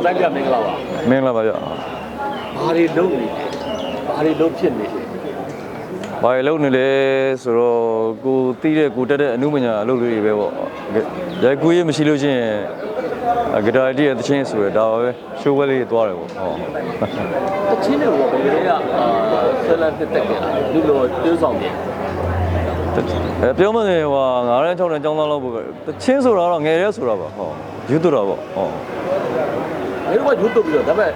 ကိုတိုင်းပြမင်္ဂလာပါမင်္ဂလာပါဗျဘာတွေလုပ်နေလဲဘာတွေလုပ်ဖြစ်နေလဲ။ဘာလို့နေလဲဆိုတော့ကိုတီးတဲ့ကိုတက်တဲ့အမှုပညာအလုပ်လေးတွေပဲပေါ့။ရိုက်ကူးရေးမရှိလို့ချင်းဂီတာတီးရဲ့တချင်းဆိုရဒါပါပဲရှိုးဝဲလေးသွားတယ်ပေါ့။ဟုတ်တချင်းတွေကဘယ်လိုလဲအာဆက်လက်တက်တက်ကြတာလူလိုတိုးဆောင်နေ။အဲပြောမနေဟို9ရန်း6ရန်းចောင်းသားလောက်ပေါ့။တချင်းဆိုတာတော့ငယ်ရဲဆိုတာပါ။ဟုတ်။ယူတူတာပေါ့။ဟု တ်ဘယ်တော့ရွတ်တုတ်ပြီးတော့ဒါပေမဲ့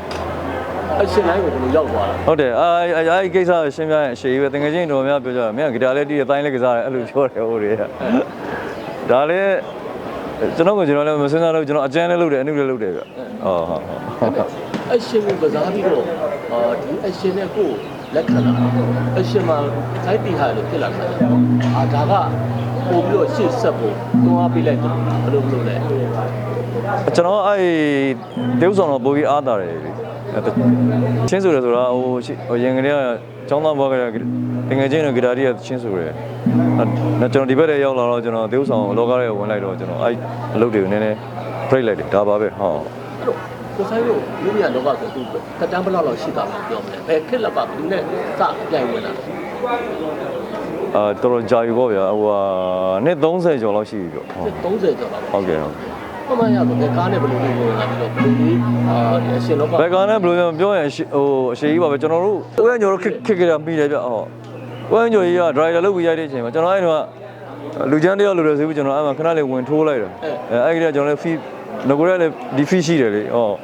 အရှင်တိုင်းကိုဘယ်လိုရောက်သွားတာ။ဟုတ်တယ်။အဲအဲအဲကိစ္စရှင်းပြရင်အရှိကြီးပဲတကယ်ချင်းတော်များပြောကြတယ်။မင်းကဂီတာလေးတီးရဲ့တိုင်းလေးကစားတယ်အဲ့လိုပြောတယ်ဟိုတွေက။ဒါလည်းကျွန်တော်ကကျွန်တော်လည်းမစင်းစားလို့ကျွန်တော်အကျန်းလည်းလုပ်တယ်အနုလည်းလုပ်တယ်ဗျ။ဟုတ်ဟုတ်ဟုတ်။အရှင်ကိုကစားပြီးတော့အာဒီအရှင်နဲ့ကိုယ်လက်ခံလာအရှင်မှာစိုက်တီဟာလို့ဖြစ်လာတာအာဒါကပို့ပြီးတော့ရှေ့ဆက်ဖို့တွန်းအားပေးလိုက်တော့ဘယ်လိုလုပ်လဲ ကျွန်တော်အဲ့ဒေုဆောင်တော့ပို့ပြီးအားတာတယ်လေအဲ့တချင်းဆိုရဆိုတာဟိုရှိဟိုရင်ကလေးကကျောင်းသားဘွားကလေးတငယ်ချင်းနဲ့ဂီတာတီးကချင်းဆိုရဲအဲ့ကျွန်တော်ဒီဘက်ထဲရောက်လာတော့ကျွန်တော်ဒေုဆောင်လောကထဲဝင်လိုက်တော့ကျွန်တော်အဲ့အလုပ်တွေကိုနည်းနည်း break လိုက်တယ်ဒါပါပဲဟုတ်အဲ့တော့ကိုဆိုင်တို့လူရလောကဆိုသူကတန်းဘလောက်လောက်ရှိတာလဲပြောမလဲဘယ်ခက်လက်ကဘယ်သူနဲ့စပြိုင်ဝင်လာအာတော်တော်ကြာပြီပေါ့ဗျာဟိုဟာနှစ်30ကျော်လောက်ရှိပြီပေါ့ဟုတ်30ကျော်ပါပေါ့ဟုတ်ကဲ့ဟုတ် ပမာရတော့ဘယ်ကားနဲ့ဘယ်လိုလုပ်ဝင်လာပြီးတော့ဘယ်လိုလေးအာဒီအရှင်လောကဘယ်ကနဲ့ဘယ်လိုပြောရင်ဟိုအရှိကြီးပါပဲကျွန်တော်တို့ကိုရညိုတို့ခက်ခက်ကြတာမိတယ်ဗျဟုတ်ကိုရညိုကြီးက driver လုပ်ပြီးရိုက်တဲ့အချိန်မှာကျွန်တော်အဲ့တော့လူချမ်းတယောက်လိုတယ်ဆိုပြီးကျွန်တော်အဲ့မှာခဏလေးဝင်ထိုးလိုက်တာအဲအဲ့ဒီကကျွန်တော်လည်း fee ငကိုရလည်းဒီ fee ရှိတယ်လေဟုတ်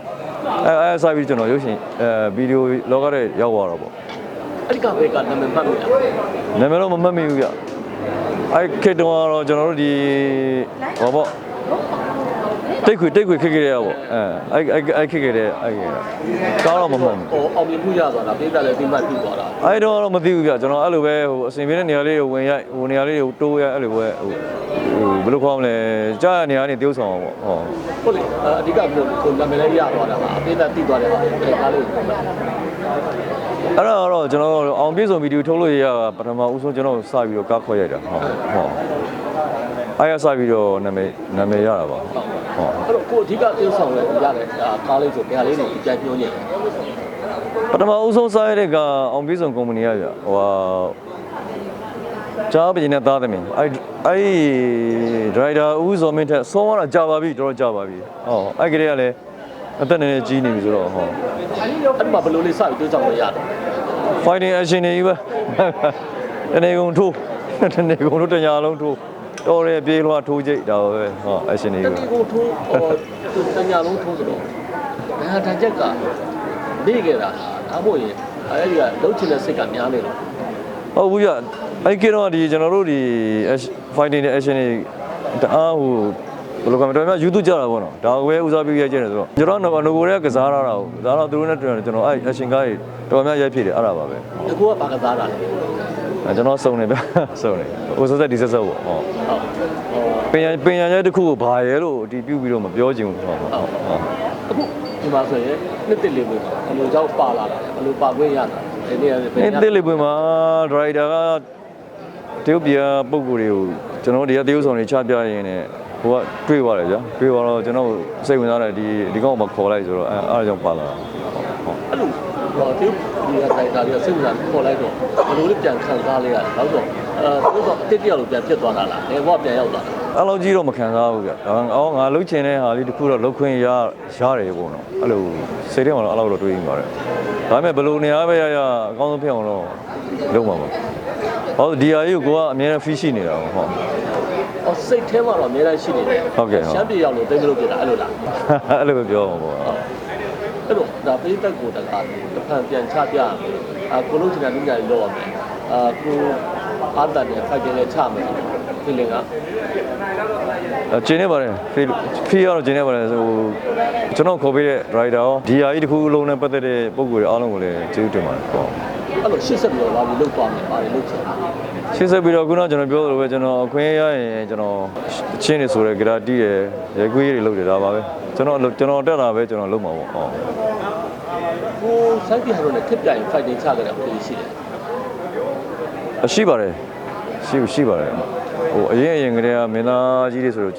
အဲအဲဆိုင်ပြီးကျွန်တော်ရုပ်ရှင်အဲဗီဒီယိုလောကထဲရောက်သွားတော့ပေါ့အဲ့ဒီကဘယ်ကနာမည်မှတ်လို့ရနာမည်တော့မမှတ်မိဘူးဗျအဲ့ခေတ်တုန်းကတော့ကျွန်တော်တို့ဒီဟောပေါ့ တိတ်ခွေတိတ်ခွေခက်ခဲ့ရပေါ့အဲအဲ့အဲ့အဲ့ခက်ခဲ့တဲ့အဲ့ကားတော့မမှတ်ဘူးဟိုအောင်မြင်မှုရသွားတာပြည်သက်လည်းဒီမှတ်ပြီးသွားတာအဲ့တော့တော့မသိဘူးဗျကျွန်တော်အဲ့လိုပဲဟိုအစင်ပြေတဲ့နေရာလေးကိုဝင်ရိုက်ဟိုနေရာလေးကိုတိုးရအဲ့လိုပဲဟိုဟိုဘယ်လိုခေါ်မလဲကြားရနေရာနေတိုးဆောင်အောင်ပေါ့ဟောဟုတ်လေအဓိကကိုကိုနာမည်လည်းရသွားတာပါပြည်သက်တိသွားတယ်ပါဘယ်ကားလေးကိုမှတ်အဲ့တော့တော့ကျွန်တော်အောင်ပြေဆုံးဗီဒီယိုထုတ်လို့ရပထမဦးဆုံးကျွန်တော်စပြီးတော့ကားခွဲရိုက်တာဟောဟောအဲ့ရစပြီးတော့နာမည်နာမည်ရတာပါ ဟောအဲ့တော့ကိုအဓိက tiêu ဆောင်လဲရတယ်ကားလေးဆိုဘယ်ဟာလေးတွေကြိုက်ပြောနေလဲပထမဦးဆုံးစားရတဲ့ကအောင်ပြေဆုံးကုမ္ပဏီကဗျဟိုဟာကြားပင်းနဲ့သားသမီးအဲ့အဲ့ဒရိုက်တာဦးစောမင်းထက်ဆုံးတော့ကြာပါပြီတော်တော်ကြာပါပြီဟောအဲ့ကလေးကလည်းအသက်နည်းနည်းကြီးနေပြီဆိုတော့ဟောအဲ့ဒီမှာဘယ်လိုလေးစပြီး tiêu ဆောင်လဲရတယ် fighting action တွေကြီးပဲတနေကုန်ထိုးတနေကုန်တို့တညာလုံးထိုး တော်ရဲပြေးလွှားထိုးကြိတ်ဒါပဲဟော action တွေတကြီးတိပဲကိုထိုးဟိုတညာလုံးထိုးဆိုတော့ဘယ်ဟာတန်ချက်ကနေခဲ့တာဒါမှမဟုတ်ရင်အဲ့ဒီကလှုပ်ချင်တဲ့စိတ်ကများနေတော့ဟုတ်ဘူးပြအဲ့ကိတော့ဒီကျွန်တော်တို့ဒီ fighting တဲ့ action တွေတအားဟိုဘယ်လိုကမတော်များ YouTube ကြတာပေါ့နော်ဒါပဲဦးစားပေးရိုက်ကြတယ်ဆိုတော့ကျွန်တော်ငကိုရဲကစားရတာကိုဒါတော့သူတို့နဲ့တွေ့တယ်ကျွန်တော်အဲ့ action ကားတွေတော်များရိုက်ဖြစ်တယ်အဲ့ဒါပါပဲဒီကောကဘာကစားတာလဲအဲ့ ကျွန်တော်စုံနေဗျစုံနေဟိုဆက်ဆက်ဒီဆက်ဆက်ပေါ့ဟောဟုတ်ဟောပင်ရပင်ရရဲ့တစ်ခုကိုဘာရဲလို့အတီးပြုတ်ပြီးတော့မပြောချင်ဘူးဟောဟောဟောအခုဒီမှာဆိုရင်နှစ်တစ်လေးပဲဘယ်လိုကြောက်ပါလာတာဘယ်လိုပါခွင့်ရတာဒီနေ့ဘယ်အဲ့တစ်လေးပွင့်မှာဒရိုက်တာကတရုတ်ပြည်ကပုံကိုယ်တွေကိုကျွန်တော်တို့တွေကတရုတ်ဆောင်တွေချပြရင်းနဲ့ဟိုကတွေးသွားတယ်ဗျာတွေးသွားတော့ကျွန်တော်စိတ်ဝင်စားတယ်ဒီဒီကောင်ကခေါ်လိုက်ဆိုတော့အဲအားကြောင့်ပါလာတာဟုတ်အဲ့လို ဟောဒီဒီကတိုင်တာတွေကစိတ်ဝင်စားခေါ်လိုက်တော့ဘယ်လိုလေးပြန်ခံစားလိုက်ရလဲတော့အဲတို့တော့အတစ်တယောက်လိုပြန်ဖြစ်သွားတာလားအဲဘောပြန်ရောက်သွားတာအဲ့လိုကြီးတော့မခံစားဘူးဗျာအော်ငါလှုပ်ချင်တဲ့ဟာလေးတစ်ခုတော့လှုပ်ခွင့်ရရတယ်ပေါ့နော်အဲ့လိုစိတ်ထဲမှာတော့အဲ့လိုတော့တွေးနေပါတယ်ဒါပေမဲ့ဘယ်လိုနေရာပဲရရအကောင်းဆုံးဖြစ်အောင်တော့လုပ်မှာပါဟောဒီဟာကြီးကိုကအများနဲ့ fish ရှိနေတာဟုတ်အော်စိတ်ထဲမှာတော့အများကြီးရှိနေတယ်ဟုတ်ကဲ့ဟုတ်ရှမ်းပြည်ရောက်လို့တိတ်မလို့ပြတာအဲ့လိုလားအဲ့လိုပဲပြောမှာပေါ့ အဲ့လိုဒါပိသက်ကိုတကားတစ်ဖန်ပြန်ချပြရမယ်အာကိုလုံးချင်တဲ့လူကြီးလောက်ရမယ်အာကိုအာတန်နဲ့ဖိုက်တယ်လည်းချမယ်ဒီလင်ကအကျင်းနေပါတယ်ဖီဖီကတော့ကျင်းနေပါတယ်ဆိုကျွန်တော်ခေါ်ပေးတဲ့ driver ရောဒီဟာကြီးတစ်ခုလုံးနဲ့ပတ်သက်တဲ့ပုံစံတွေအားလုံးကိုလည်းကျေးဇူးတင်ပါတယ်ပေါ့အဲ့လိုရှစ်ဆက်ပြီးတော့လာပြီးလောက်သွားမယ်ပါတယ်လောက်ချင် ရှင်းဆက်ပြီးတော့ခုနကကျွန်တော်ပြောသလိုပဲကျွန်တော်အခွင့်အရေးရရင်ကျွန်တော်အချင်းနေဆိုတဲ့ဂရာတီးတယ်ရေကွေးတွေလုပ်တယ်ဒါပါပဲကျွန်တော်ကျွန်တော်တက်တာပဲကျွန်တော်လုပ်မှာပေါ့ဟုတ်ကိုစိုက်ပြဟာတော့လည်းခက်ပြရင်ဖိုက်တယ်ချကြတယ်ပုံရှိတယ်အရှိပါတယ်ရှိရှိပါတယ်ဟိုအရင်အရင်ကတည်းကမင်းသားကြီးတွေဆိုတော့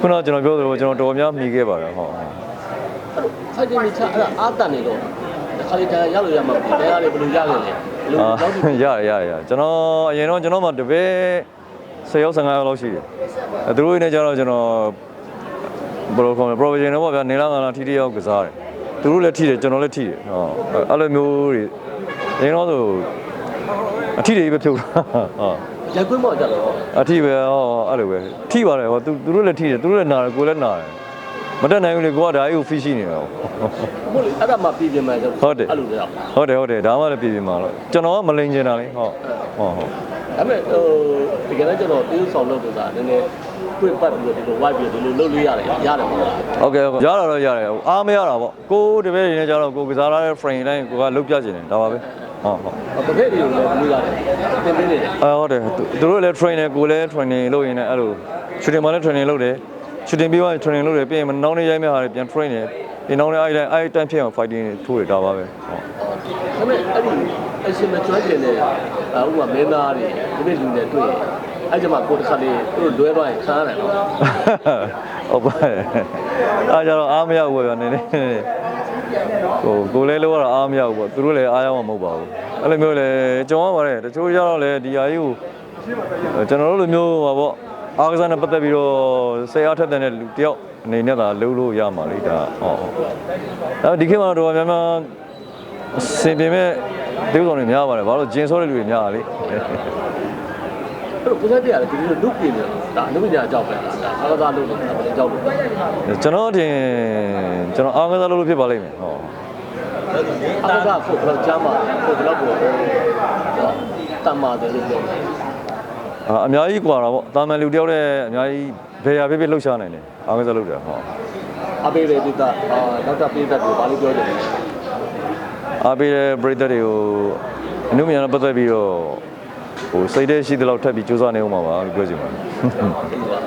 ခုနကကျွန်တော်ပြောသလိုကျွန်တော်တော်များမိခဲ့ပါတယ်ဟုတ်ဟုတ်အဲ့လိုဖိုက်တင်မိချအဲ့ဒါအာတန်နေတော့တစ်ခါလေးတန်ရောက်လို့ရမှာဒီတဲကလေးဘယ်လိုရခဲ့လဲဘယ်လိုအာလောက်ဒီ ရရရရကျွန်တော်အရင်တော့ကျွန်တော်မှတပည့်10ရောက်15ရောက်လောက်ရှိတယ်အဲသူတို့နဲ့ကျတော့ကျွန်တော်ဘယ်လိုခေါ်မလဲ professional ပေါ့ဗျာနေလာငါလာထိတိရောက်ကစားတယ်သူတို့လည်းထိတယ်ကျွန်တော်လည်းထိတယ်ဟောအဲ့လိုမျိုးတွေအရင်တော့ဆိုအထိတွေပဲဖြုတ်တာဟောရိုက်ခွင်းမော့ကြတော့အထိပဲဟောအဲ့လိုပဲထိပါတယ်ဟောသူသူတို့လည်းထိတယ်သူတို့လည်းနာတယ်ကိုယ်လည်းနာတယ် မတက်နိုင်ဘူးလေကိုကဒါကြီးကို fish ရှိနေတာဟုတ်လေအဲ့ဒါမှပြည်ပြင်မှဆိုဟုတ်တယ်အဲ့လိုလေဟုတ်ဟုတ်တယ်ဟုတ်တယ်ဒါမှလည်းပြည်ပြမှာလို့ကျွန်တော်ကမလိန်ကျင်တာလေဟုတ်ဟုတ်ဟုတ်ဒါပေမဲ့ဟိုတကယ်တော့ကျွန်တော်တေးဆောင်လုပ်လို့ဆိုတာနည်းနည်းတွေ့ပတ်ပြီးတော့ဒီလို white ပြီးဒီလိုလုပ်လို့ရတယ်ရတယ်ပေါ့လားဟုတ်ကဲ့ဟုတ်ကဲ့ရတာတော့ရတယ်အားမရတာပေါ့ကိုတပည့်တွေနဲ့ကြတော့ကိုကစားရတဲ့ frame တိုင်းကိုကလုတ်ပြချင်တယ်ဒါပါပဲဟုတ်ဟုတ်တစ်ဖက်တွေကိုလည်းလုပ်ရတယ်တင်ပေးနေတယ်အဲဟုတ်တယ်သူသူတို့လည်း train တယ်ကိုလည်း training လုပ်ရင်လည်းအဲ့လို shooting မှာလည်း training လုပ်တယ် shooting ပြီးသွားရင် training လုပ်တယ်ပြီးရင်နောက်နေ့ရိုက်မဲ့ဟာတွေပြန် train တယ်ဒီနောက်နေ့အဲ့တိုင်းအဲ့တိုင်းဖြစ်အောင် fighting တွေထိုးတယ်ဒါပါပဲဟုတ်ဒါပေမဲ့အဲ့ဒီအရှင်မကျွမ်းကျင်တဲ့ဥပမာမင်းသားတွေဒီနေ့လူတွေတွေ့ရင်အဲ့ကြမှာကိုယ်တစ်ခါလေးသူတို့လွဲသွားရင်ခံရတယ်နော်ဟုတ်ပါတယ်အားကြတော့အားမရဘူးဗျာနည်းနည်းဟိုကိုလည်းလို့ကတော့အားမရဘူးပေါ့သူတို့လည်းအားရမှာမဟုတ်ပါဘူးအဲ့လိုမျိုးလေကြုံရပါတယ်တချို့ကြတော့လေဒီဟာကြီးကိုကျွန်တော်တို့လိုမျိုးပါပေါ့ အားကစားနဲ့ပတ်သက်ပြီးတော့ဆယ်အားထက်တဲ့လူတယောက်အနေနဲ့သာလုပ်လို့ရမှာလေဒါဟုတ်ဟုတ်ဒါဒီခေတ်မှာတော့များများစင်ပြင်းမဲ့ဒေဝဆောင်တွေများပါတယ်ဘာလို့ဂျင်းစောတဲ့လူတွေများတာလေအဲ့တော့ကိုယ်စားတရားလည်းဒီလိုလုတ်ပြင်နေတာဒါအနုပညာအကြောက်ပဲဒါအားကစားလုပ်နေတာအကြောက်လို့ကျွန်တော်အထင်ကျွန်တော်အားကစားလုပ်လို့ဖြစ်ပါလိမ့်မယ်ဟုတ်အားကစားဖို့ဘယ်လိုချမ်းပါဖို့ဘယ်လောက်ကိုတမ်းပါတယ်လို့ပြောတယ် အာအများကြီးกว่าတာပေါ့တာမန်လူတယောက်နဲ့အများကြီးဘယ်ရဖြစ်ဖြစ်လှုပ်ရှားနိုင်တယ်အားကစားလုပ်တယ်ဟုတ် အပေးတဲ့ဒီကအာနောက်တာပေးတဲ့ကိုဘာလို့ပြောကြလဲ အားပေးတဲ့ပရိသတ်တွေကိုအနုမြာနဲ့ပတ်သက်ပြီးတော့ဟိုစိတ်ထဲရှိသလောက်ထပ်ပြီးစူးစမ်းနေအောင်ပါပါလို့ပြောချင်ပါတယ်